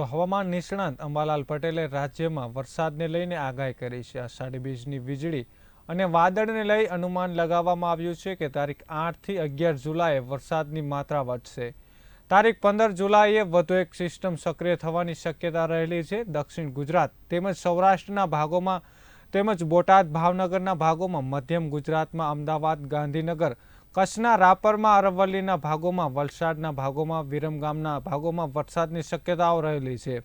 તો હવામાન નિષ્ણાંત અંબાલાલ પટેલે રાજ્યમાં વરસાદને લઈને આગાહી કરી છે. અષાઢી બીજની વીજળી અને વાદળને લઈ અનુમાન લગાવવામાં આવ્યું છે કે તારીખ આઠથી અગિયાર જુલાઈએ વરસાદની માત્રા વધશે. તારીખ પંદર જુલાઈએ વધુ એક સિસ્ટમ સક્રિય થવાની શક્યતા રહેલી છે. દક્ષિણ ગુજરાત તેમજ સૌરાષ્ટ્રના ભાગોમાં તેમજ બોટાદ ભાવનગરના ભાગોમાં મધ્યમ ગુજરાતમાં અમદાવાદ ગાંધીનગર કચ્છના રાપરમાં અરવલ્લીના ભાગોમાં, વલસાડના ભાગોમાં વિરમગામના ભાગોમાં વરસાદની શક્યતાઓ રહેલી છે.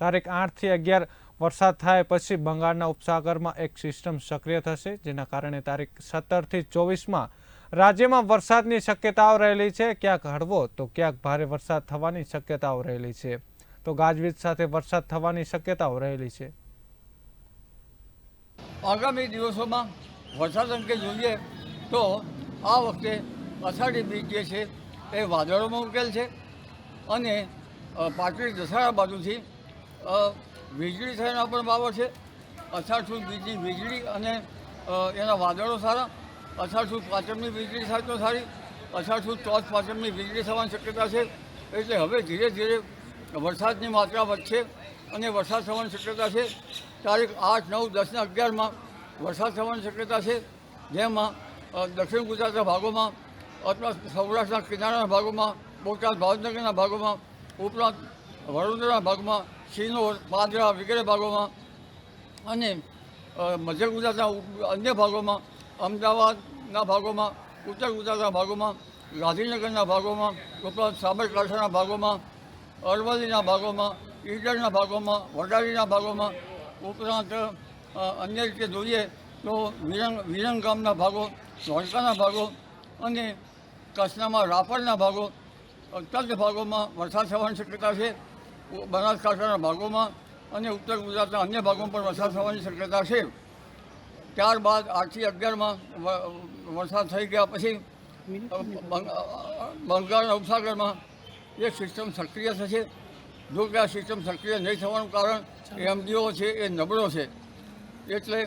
તારીખ આઠથી અગિયાર વરસાદ થાય પછી બંગાળના ઉપસાગરમાં એક સિસ્ટમ સક્રિય થશે, જેના કારણે તારીખ સત્તરથી ચોવીસમાં રાજ્યમાં વરસાદની શક્યતાઓ રહેલી છે. ક્યાંક હળવો તો ક્યાંક ભારે વરસાદ થવાની શક્યતાઓ રહેલી છે. તો ગાજવીજ સાથે વરસાદ થવાની શક્યતાઓ રહેલી છે. આગામી દિવસોમાં વરસાદ અંગે જોઈએ તો આ વખતે અષાઢી બીજ જે છે એ વાદળોમાં ઉકેલ છે અને પાટડી દસાડા બાજુથી વીજળી થયાના પણ બાબત છે. અષાઢ સુદ બીજની વીજળી અને એના વાદળો સારા. અષાઢ સુદ પાંચમની વીજળી થાય તો સારી. અષાઢ સુદ ચોથ પાંચમની વીજળી થવાની શક્યતા છે. એટલે હવે ધીરે ધીરે વરસાદની માત્રા વધશે અને વરસાદ થવાની શક્યતા છે. તારીખ આઠ નવ દસ ને અગિયારમાં વરસાદ થવાની શક્યતા છે. જેમાં દક્ષિણ ગુજરાતના ભાગોમાં અથવા સૌરાષ્ટ્રના કિનારાના ભાગોમાં, બોટાદ, ભાવનગરના ભાગોમાં, ઉપરાંત વડોદરાના ભાગમાં સિનોર પાદરા વગેરે ભાગોમાં અને મધ્ય ગુજરાતના અન્ય ભાગોમાં, અમદાવાદના ભાગોમાં, ઉત્તર ગુજરાતના ભાગોમાં, ગાંધીનગરના ભાગોમાં, ઉપરાંત સાબરકાંઠાના ભાગોમાં, અરવલ્લીના ભાગોમાં, ઈડરના ભાગોમાં, વડાલીના ભાગોમાં, ઉપરાંત અન્ય રીતે જોઈએ તો વિરંગ વિરંગામના ભાગો દ્વારકાના ભાગો અને કચ્છનામાં રાપરના ભાગો અત્યંત ભાગોમાં વરસાદ થવાની શક્યતા છે, બનાસકાંઠાના ભાગોમાં અને ઉત્તર ગુજરાતના અન્ય ભાગોમાં પણ વરસાદ થવાની શક્યતા છે. ત્યારબાદ આઠથી અગિયારમાં વરસાદ થઈ ગયા પછી બંગાળના ઉપસાગરમાં એક સિસ્ટમ સક્રિય થશે. જો કે આ સિસ્ટમ સક્રિય નહીં થવાનું કારણ એમડીઓ છે, એ નબળો છે. એટલે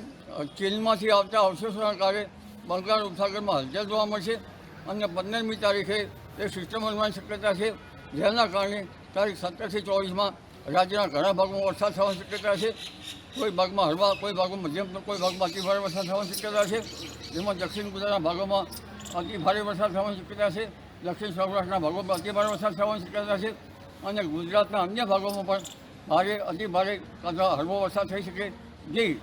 ચીનમાંથી આવતા અવશેષોના કારણે બંગાળ ઉપસાગરમાં હલચલ જોવા મળશે અને પંદરમી તારીખે એ સિસ્ટમ બનવાની શક્યતા છે, જેના કારણે તારીખ સત્તરથી ચોવીસમાં રાજ્યના ઘણા ભાગોમાં વરસાદ થવાની શક્યતા છે. કોઈ ભાગમાં હળવા, કોઈ ભાગમાં મધ્યમ કોઈ ભાગમાં અતિ ભારે વરસાદ થવાની શક્યતા છે. જેમાં દક્ષિણ ગુજરાતના ભાગોમાં અતિ ભારે વરસાદ થવાની શક્યતા છે. દક્ષિણ સૌરાષ્ટ્રના ભાગોમાં અતિ ભારે વરસાદ થવાની શક્યતા છે અને ગુજરાતના અન્ય ભાગોમાં પણ ભારે, અતિ ભારે અથવા હળવો વરસાદ થઈ શકે. જી.